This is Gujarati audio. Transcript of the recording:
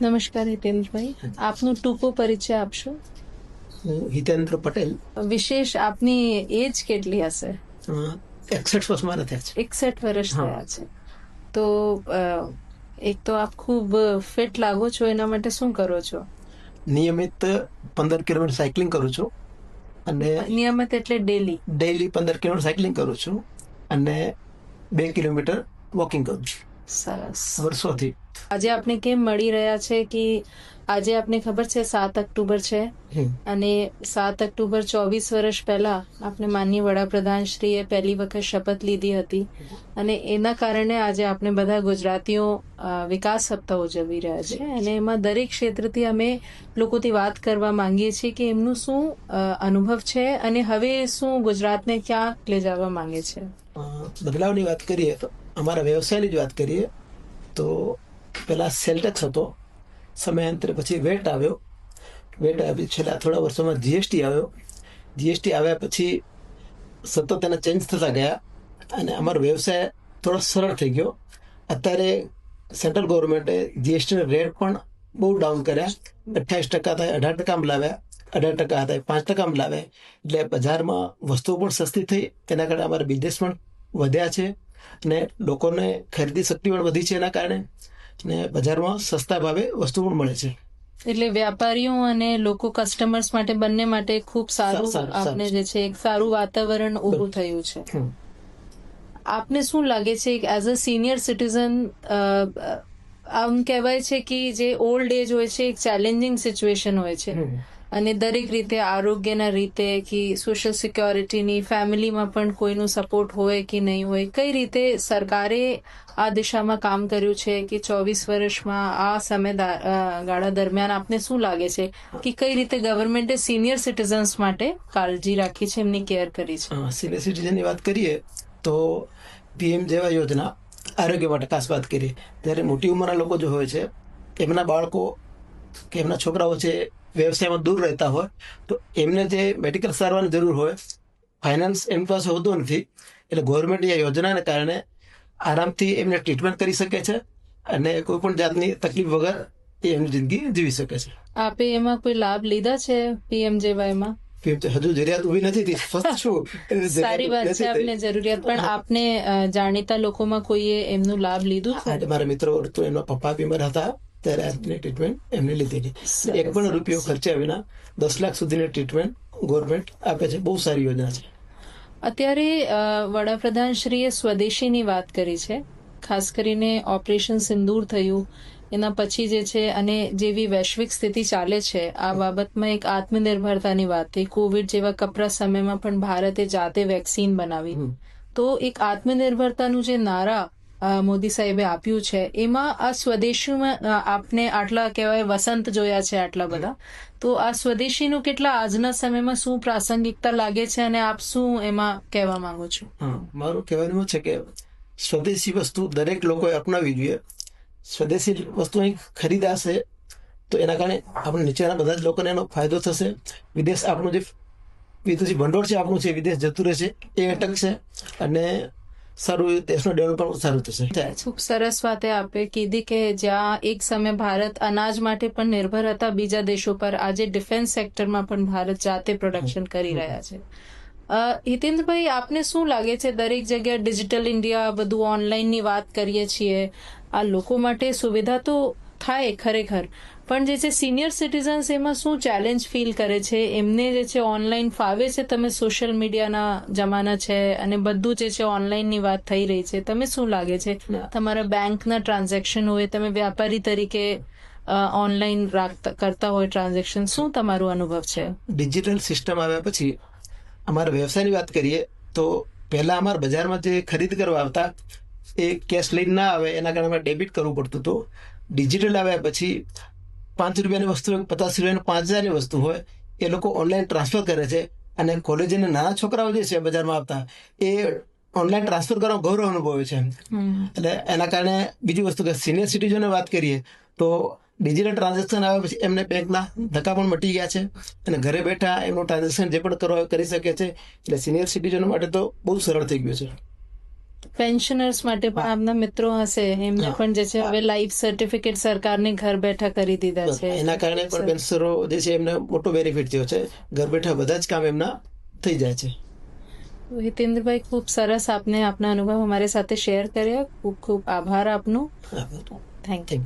નમસ્કાર હિતેન્દ્રભાઈ. આપનું ટૂંકો પરિચય આપશો? હું હિતેન્દ્ર પટેલ. વિશેષ આપની એજ કેટલી હશે? એકસઠ વર્ષ મારા થયા છે. એકસઠ વર્ષ થયા છે. તો એક તો આપ ખૂબ ફિટ લાગો છો એના માટે શું કરો છો? નિયમિત પંદર કિલોમીટર સાયકલિંગ કરું છું. અને નિયમિત એટલે ડેલી? ડેઈલી પંદર કિલોમીટર સાયકલિંગ કરું છું. અને બે કિલોમીટર વોકિંગ કરું છું. સરસ. વર્ષોથી. આજે આપણે કેમ મળી રહ્યા છે કે આજે આપને ખબર છે સાત ઓક્ટોબર છે? અને સાત ઓક્ટોબર ચોવીસ વર્ષ પહેલા આપણે માનનીય વડાપ્રધાન શ્રીએ પહેલી વખત શપથ લીધી હતી. અને એના કારણે આજે આપણે બધા ગુજરાતીઓ વિકાસ સપ્તાહ ઉજવી રહ્યા છે. અને એમાં દરેક ક્ષેત્રથી અમે લોકોથી વાત કરવા માંગીએ છીએ કે એમનું શું અનુભવ છે અને હવે શું ગુજરાતને ક્યાં લઈ જવા માંગે છે? બદલાવની વાત કરીએ તો અમારા વ્યવસાયની જ વાત કરીએ, તો પહેલાં સેલટેક્સ હતો. સમયાંતરે પછી વેટ આવ્યો. વેટ આવી છેલ્લા થોડા વર્ષોમાં જીએસટી આવ્યો. જીએસટી આવ્યા પછી સતત એના ચેન્જ થતા ગયા અને અમારો વ્યવસાય થોડો સરળ થઈ ગયો. અત્યારે સેન્ટ્રલ ગવર્મેન્ટે જીએસટીના રેટ પણ બહુ ડાઉન કર્યા. અઠ્યાવીસ ટકા થાય, અઢાર ટકામાં લાવ્યા. અઢાર ટકા થાય, પાંચ ટકામાં લાવ્યા. એટલે બજારમાં વસ્તુઓ પણ સસ્તી થઈ. તેના કારણે અમારા બિઝનેસ પણ વધ્યા છે. અને લોકોને ખરીદી શક્તિ પણ વધી છે એના કારણે ને બજારમાં સસ્તા ભાવે વસ્તુ પણ મળે છે. એટલે વ્યાપારીઓ અને લોકો કસ્ટમર્સ માટે બંને માટે ખૂબ સારું આપને જે છે એક સારું વાતાવરણ ઊભું થયું છે. આપને શું લાગે છે એઝ અ સિનિયર સિટીઝન આમ કહેવાય છે કે જે ઓલ્ડ એજ હોય છે એક ચેલેન્જિંગ સિચ્યુએશન હોય છે. અને દરેક રીતે આરોગ્યના રીતે કે સોશિયલ સિક્યોરિટીની ફેમિલીમાં પણ કોઈનું સપોર્ટ હોય કે નહીં હોય, કઈ રીતે સરકારે આ દિશામાં કામ કર્યું છે કે ચોવીસ વર્ષમાં આ સમય ગાળા દરમિયાન આપને શું લાગે છે? કે કઈ રીતે ગવર્મેન્ટે સિનિયર સિટીઝન્સ માટે કાળજી રાખી છે, એમની કેર કરી છે? સિનિયર સિટીઝનની વાત કરીએ તો પીએમ જેવા યોજના આરોગ્ય માટે ખાસ વાત કરીએ. ત્યારે મોટી ઉંમરના લોકો જો હોય છે, એમના બાળકો કે એમના છોકરાઓ છે વ્યવસાયમાં દૂર રહેતા હોય તો એમને જે મેડિકલ સારવારની જરૂર હોય ફાઇનાન્સ એમની પાસે હોતો નથી એટલે ગવર્મેન્ટની આ યોજનાને કારણે આરામથી એમને ટ્રીટમેન્ટ કરી શકે છે અને કોઈ પણ જાતની તકલીફ વગર એ એમની જિંદગી જીવી શકે છે. આપે એમાં કોઈ લાભ લીધા છે પીએમ જેવાયમાં હજુ જરૂરિયાત ઊભી નથી સારી વાત છે આપને જરૂરિયાત પણ આપને જાણીતા લોકોમાં કોઈએ એમનું લાભ લીધું મારા મિત્રો એમના પપ્પા બીમાર હતા. ત્યારે આજની ટ્રીટમેન્ટ એમને લીધેલી સરસ, એક પણ રૂપિયો ખર્ચ્યા વિના દસ લાખ સુધીની ટ્રીટમેન્ટ ગવર્મેન્ટ આપે છે. બહુ સારી યોજના છે. અત્યારે વડાપ્રધાન શ્રીએ સ્વદેશીની વાત કરી છે. ખાસ કરીને ઓપરેશન સિંદૂર થયું એના પછી જે છે અને જેવી વૈશ્વિક સ્થિતિ ચાલે છે આ બાબતમાં એક આત્મનિર્ભરતાની વાત થઈ. કોવિડ જેવા કપરા સમયમાં પણ ભારતે જાતે વેક્સિન બનાવી. તો એક આત્મનિર્ભરતાનું જે નારા મોદી સાહેબે આપ્યું છે. એમાં આ સ્વદેશીમાં આપને આટલા કહેવાય વસંત જોયા છે આટલા બધા. તો આ સ્વદેશીનું કેટલા આજના સમયમાં શું પ્રાસંગિકતા લાગે છે અને આપ શું એમાં કહેવા માંગો છો? મારું કહેવાનું એવું છે કે સ્વદેશી વસ્તુ દરેક લોકોએ અપનાવી જોઈએ. સ્વદેશી વસ્તુ અહીં ખરીદાશે તો એના કારણે આપણે નીચેના બધા જ લોકોને એનો ફાયદો થશે. વિદેશ આપણું જે, વિદેશી ભંડોળ છે આપણું છે, વિદેશ જતું રહેશે, એ અટકશે. અને સારું દેશનું ડેવલપમેન્ટ સારું થશે. ખૂબ સરસ વાતે આપે કીધી કે જ્યાં એક સમય ભારત અનાજ માટે પણ નિર્ભર હતા, બીજા દેશો પર આજે ડિફેન્સ સેક્ટરમાં પણ ભારત જાતે પ્રોડક્શન કરી રહ્યા છે. હિતેન્દ્રભાઈ, આપને શું લાગે છે? દરેક જગ્યાએ ડિજિટલ ઇન્ડિયા બધું ઓનલાઈનની વાત કરીએ છીએ. આ લોકો માટે સુવિધા તો થાય ખરેખર. પણ જે છે સિનિયર સિટીઝન્સ એમાં શું ચેલેન્જ ફીલ કરે છે? એમને જે છે ઓનલાઈન ફાવે છે? તમે સોશિયલ મીડિયાના જમાના છે અને બધું જે છે ઓનલાઈનની વાત થઈ રહી છે. તમે શું લાગે છે? તમારા બેંકના ટ્રાન્ઝેક્શન હોય તમે વ્યાપારી તરીકે ઓનલાઈન રાખતા કરતા હોય ટ્રાન્ઝેક્શન શું તમારું અનુભવ છે? ડિજિટલ સિસ્ટમ આવ્યા પછી અમારા વ્યવસાયની વાત કરીએ તો પહેલા અમારા બજારમાં જે ખરીદ કરવા આવતા એ કેશ લઈને ના આવે એના કારણે મારે ડેબિટ કરવું પડતું હતું. ડિજિટલ આવ્યા પછી પાંચ રૂપિયાની વસ્તુ પચાસ રૂપિયાની પાંચ હજારની વસ્તુ હોય એ લોકો ઓનલાઈન ટ્રાન્સફર કરે છે. અને કોલેજના નાના છોકરાઓ જે છે બજારમાં આવતા એ ઓનલાઈન ટ્રાન્સફર કરવાનો ગૌરવ અનુભવે છે. એટલે એના કારણે બીજી વસ્તુ કે સિનિયર સિટીઝનને વાત કરીએ તો ડિજિટલ ટ્રાન્ઝેક્શન આવ્યા પછી એમને બેંકના ધક્કા પણ મટી ગયા છે. અને ઘરે બેઠા એમનું ટ્રાન્ઝેક્શન જે પણ કરવા કરી શકે છે એટલે સિનિયર સિટીઝનો માટે તો બહુ સરળ થઈ ગયું છે. પેન્શનર્સ માટે પણ આપના મિત્રો હશે. એમને પણ જે છે હવે લાઈફ સર્ટિફિકેટ સરકારને ઘર બેઠા કરી દીધા છે. એના કારણે પણ પેન્શનરો જે છે એમને મોટો બેનિફિટ થયો છે. ઘર બેઠા બધા જ કામ એમના થઈ જાય છે. હિતેન્દ્રભાઈ ખૂબ સરસ આપને આપના અનુભવ અમારી સાથે શેર કર્યા. ખૂબ ખૂબ આભાર આપનો. Thank you